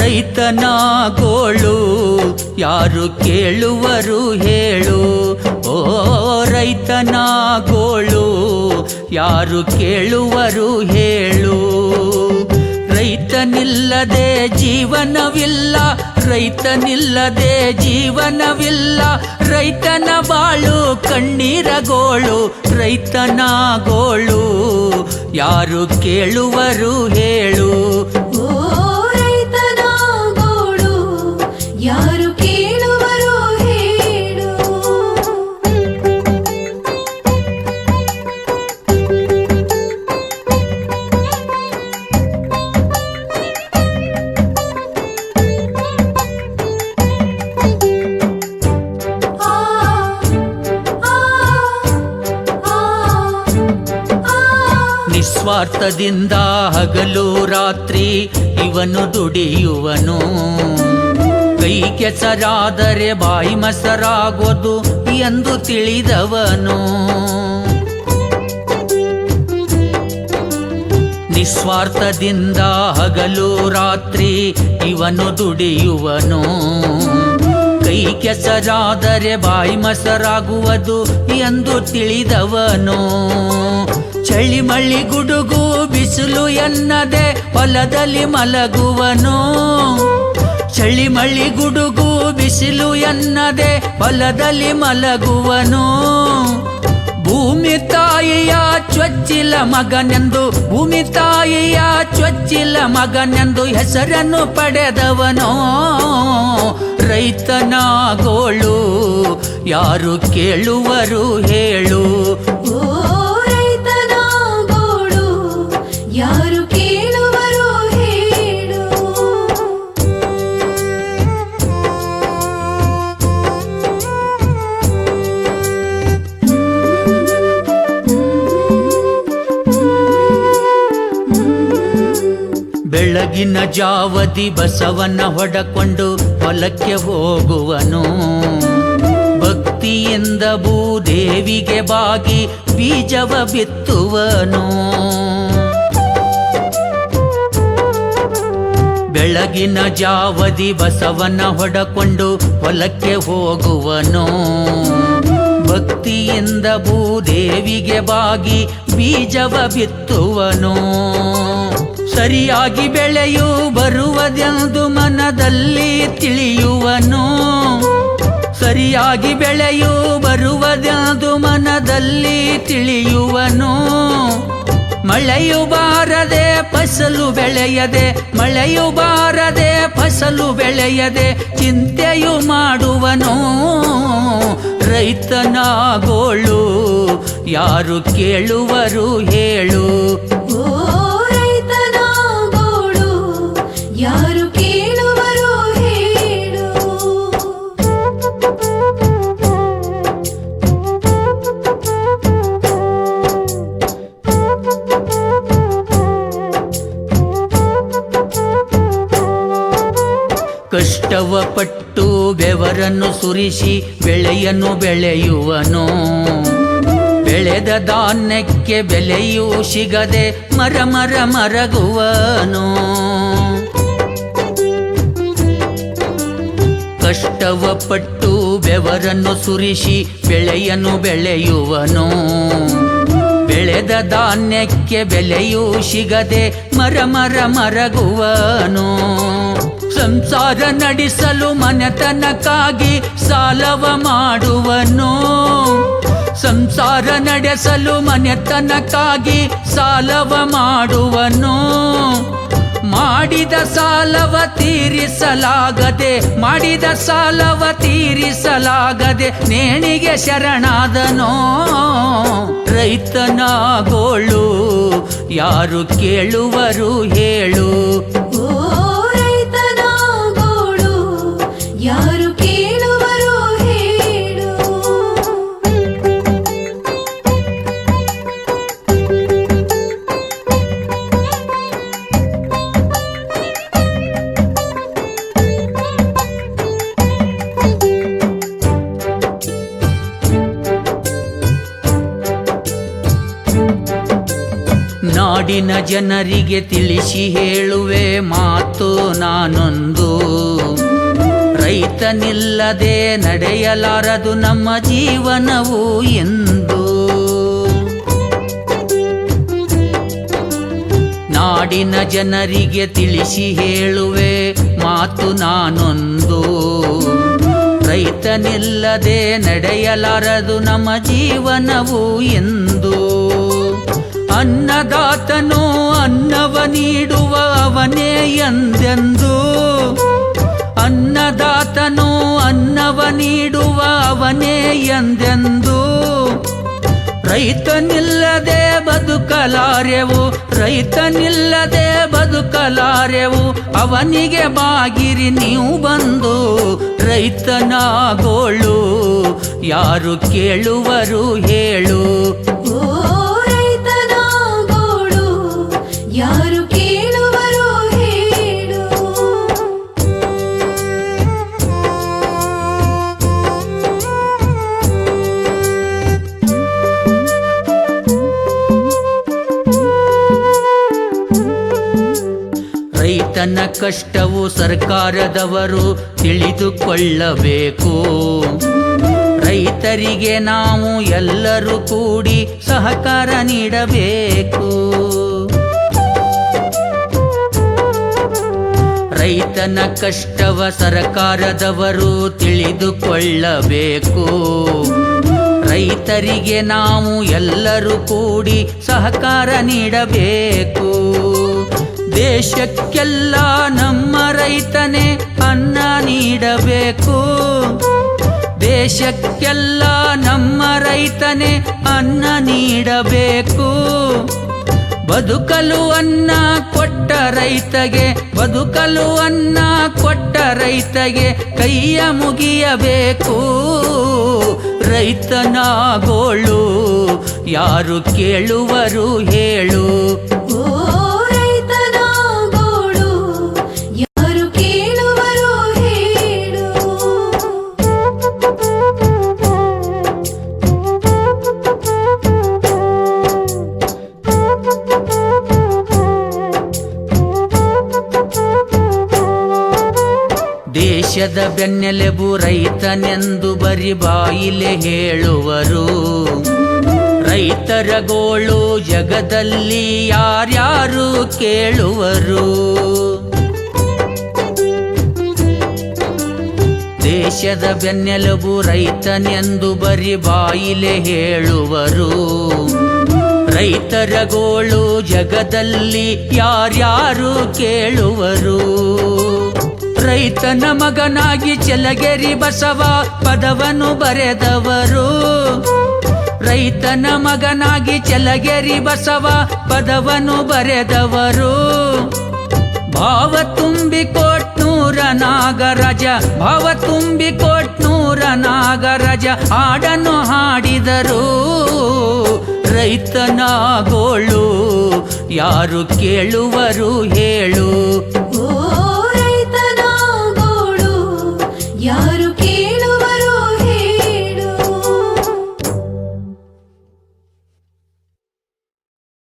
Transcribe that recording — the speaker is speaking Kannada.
ರೈತನ ಗೋಳು ಯಾರು ಕೇಳುವರು ಹೇಳು. ಓ ರೈತನ ಗೋಳು ಯಾರು ಕೇಳುವರು ಹೇಳು. ರೈತನಿಲ್ಲದೆ ಜೀವನವಿಲ್ಲ ರೈತನಿಲ್ಲದೆ ಜೀವನವಿಲ್ಲ. ರೈತನ ಬಾಳು ಕಣ್ಣೀರಗೋಳು ರೈತನ ಗೋಳು ಯಾರು ಕೇಳುವರು ಹೇಳು ನಿಸ್ವಾರ್ಥದಿಂದ ಹಗಲು ರಾತ್ರಿ ಇವನು ದುಡಿಯುವನು. ಕೈ ಕೆಸರಾದರೆ ಬಾಯಿ ಮಸರಾಗೋದು ಎಂದು ತಿಳಿದವನು. ನಿಸ್ವಾರ್ಥದಿಂದ ಹಗಲು ರಾತ್ರಿ ಇವನು ದುಡಿಯುವನು. ಕೈ ಕೆಸರಾದರೆ ಬಾಯಿ ಮಸರಾಗುವುದು ಎಂದು ತಿಳಿದವನು. ಚಳಿ ಮಳಿ ಗುಡುಗು ಬಿಸಿಲು ಎನ್ನದೆ ಹೊಲದಲ್ಲಿ ಮಲಗುವನು. ಚಳಿ ಮಳಿ ಗುಡುಗು ಬಿಸಿಲು ಎನ್ನದೆ ಹೊಲದಲ್ಲಿ ಮಲಗುವನು. ಭೂಮಿ ತಾಯಿಯ ಚೊಚ್ಚಿಲ ಮಗನೆಂದು ಭೂಮಿ ಚೊಚ್ಚಿಲ ಮಗನೆಂದು ಹೆಸರನ್ನು ಪಡೆದವನೋ? ರೈತನ ಗೋಳು ಯಾರು ಕೇಳುವರು ಹೇಳು. ಬೆಳಗಿನ ಜಾವದಿ ಬಸವನ ಹೊಡಕೊಂಡು ಹೊಲಕ್ಕೆ ಹೋಗುವನು. ಭಕ್ತಿಯಿಂದ ಭೂದೇವಿಗೆ ಬಾಗಿ ಬೀಜವ ಬಿತ್ತುವನು. ಬೆಳಗಿನ ಜಾವದಿ ಬಸವನ ಹೊಡಕೊಂಡು ಹೊಲಕ್ಕೆ ಹೋಗುವನು. ಭಕ್ತಿಯಿಂದ ಭೂದೇವಿಗೆ ಬಾಗಿ ಬೀಜವ ಬಿತ್ತುವನು. ಸರಿಯಾಗಿ ಬೆಳೆಯು, ಬರುವುದೆಂದು ಮನದಲ್ಲಿ ತಿಳಿಯುವನು. ಸರಿಯಾಗಿ ಬೆಳೆಯು, ಬರುವುದೆಂದು ಮನದಲ್ಲಿ ತಿಳಿಯುವನು. ಮಳೆಯು ಬಾರದೆ ಫಸಲು ಬೆಳೆಯದೆ, ಮಳೆಯು ಬಾರದೆ ಫಸಲು ಬೆಳೆಯದೆ ಚಿಂತೆಯು ಮಾಡುವನು. ರೈತನಾಗೋಳು, ಯಾರು ಕೇಳುವರು ಹೇಳು. ಕಷ್ಟವ ಪಟ್ಟು ಬೆವರನ್ನು ಸುರಿಸಿ ಬೆಳೆಯನ್ನು ಬೆಳೆಯುವನು. ಬೆಳೆದ ಧಾನ್ಯಕ್ಕೆ ಬೆಲೆಯೂ ಸಿಗದೆ ಮರ ಮರ ಮರಗುವನು. ಕಷ್ಟವ ಪಟ್ಟು ಬೆವರನ್ನು ಸುರಿಸಿ ಬೆಳೆಯನ್ನು ಬೆಳೆಯುವನು. ಬೆಳೆದ ಧಾನ್ಯಕ್ಕೆ ಬೆಲೆಯೂ ಸಿಗದೆ ಮರ ಮರ ಮರಗುವನು. ಸಂಸಾರ ನಡೆಸಲು ಮನೆತನಕ್ಕಾಗಿ ಸಾಲವ ಮಾಡುವನು. ಸಂಸಾರ ನಡೆಸಲು ಮನೆತನಕ್ಕಾಗಿ ಸಾಲವ ಮಾಡುವನು. ಮಾಡಿದ ಸಾಲವ ತೀರಿಸಲಾಗದೆ ಮಾಡಿದ ಸಾಲವ ತೀರಿಸಲಾಗದೆ ನೇಣಿಗೆ ಶರಣಾದನೋ? ರೈತನ ಗೋಳು ಯಾರು ಕೇಳುವರು ಹೇಳು. ನಾಡಿನ ಜನರಿಗೆ ತಿಳಿಸಿ ಹೇಳುವೆ ಮಾತು ನಾನೊಂದು. ರೈತನಿಲ್ಲದೆ ನಡೆಯಲಾರದು ನಮ್ಮ ಜೀವನವು ಎಂದು. ನಾಡಿನ ಜನರಿಗೆ ತಿಳಿಸಿ ಹೇಳುವೆ ಮಾತು ನಾನೊಂದು. ರೈತನಿಲ್ಲದೆ ನಡೆಯಲಾರದು ನಮ್ಮ ಜೀವನವು ಎಂದು. ಅನ್ನದಾತನು ಅನ್ನವ ನೀಡುವ ಅವನೇ ಎಂದೆಂದು? ಅನ್ನದಾತನು ಅನ್ನವ ನೀಡುವ ಅವನೇ ಎಂದೆಂದು? ರೈತನಿಲ್ಲದೆ ಬದುಕಲಾರೆವು ರೈತನಿಲ್ಲದೆ ಬದುಕಲಾರೆವು, ಅವನಿಗೆ ಬಾಗಿರಿ ನೀವು ಬಂದು ರೈತನಾಗೋಳು. ಯಾರು ಕೇಳುವರು ಹೇಳು. ರೈತನ ಕಷ್ಟವು ಸರ್ಕಾರದವರು ತಿಳಿದುಕೊಳ್ಳಬೇಕು. ರೈತರಿಗೆ ನಾವು ಎಲ್ಲರೂ ಕೂಡಿ ಸಹಕಾರ ನೀಡಬೇಕು. ರೈತನ ಕಷ್ಟವ ಸರ್ಕಾರದವರು ತಿಳಿದುಕೊಳ್ಳಬೇಕು. ರೈತರಿಗೆ ನಾವು ಎಲ್ಲರೂ ಕೂಡಿ ಸಹಕಾರ ನೀಡಬೇಕು. ದೇಶಕ್ಕೆಲ್ಲ ನಮ್ಮ ರೈತನೇ ಅನ್ನ ನೀಡಬೇಕು. ದೇಶಕ್ಕೆಲ್ಲ ನಮ್ಮ ರೈತನೇ ಅನ್ನ ನೀಡಬೇಕು. ಬದುಕಲು ಅನ್ನ ಕೊಟ್ಟ ರೈತಗೆ, ಬದುಕಲು ಅನ್ನ ಕೊಟ್ಟ ರೈತಗೆ ಕೈಯ ಮುಗಿಯಬೇಕು. ರೈತನಾಗೋಳು, ಯಾರು ಕೇಳುವರು ಹೇಳು. ದೇಶದ ಬೆನ್ನೆಲೆಬು ರೈತನೆಂದು ಬರಿ ಬಾಯಿಲೆ ಹೇಳುವರು. ರೈತರ ಗೋಳು ಜಗದಲ್ಲಿ ಯಾರ್ಯಾರು ಕೇಳುವರು. ದೇಶದ ಬೆನ್ನೆಲುಬು ರೈತನೆಂದು ಬರಿ ಬಾಯಿಲೆ ಹೇಳುವರು. ರೈತರ ಗೋಳು ಜಗದಲ್ಲಿ ಯಾರ್ಯಾರು ಕೇಳುವರು. ರೈತನ ಮಗನಾಗಿ ಚೆಲಗೆರಿ ಬಸವ ಪದವನ್ನು ಬರೆದವರು. ರೈತನ ಮಗನಾಗಿ ಚೆಲಗೆರಿ ಬಸವ ಪದವನ್ನು ಬರೆದವರು. ಭಾವ ತುಂಬಿ ಕೋಟ್ನೂರ ನಾಗರಾಜ ಭಾವ ತುಂಬಿ ಕೋಟ್ನೂರ ನಾಗರಾಜ ಹಾಡನ್ನು ಹಾಡಿದರು. ರೈತನಾಗೋಳು, ಯಾರು ಕೇಳುವರು ಹೇಳು.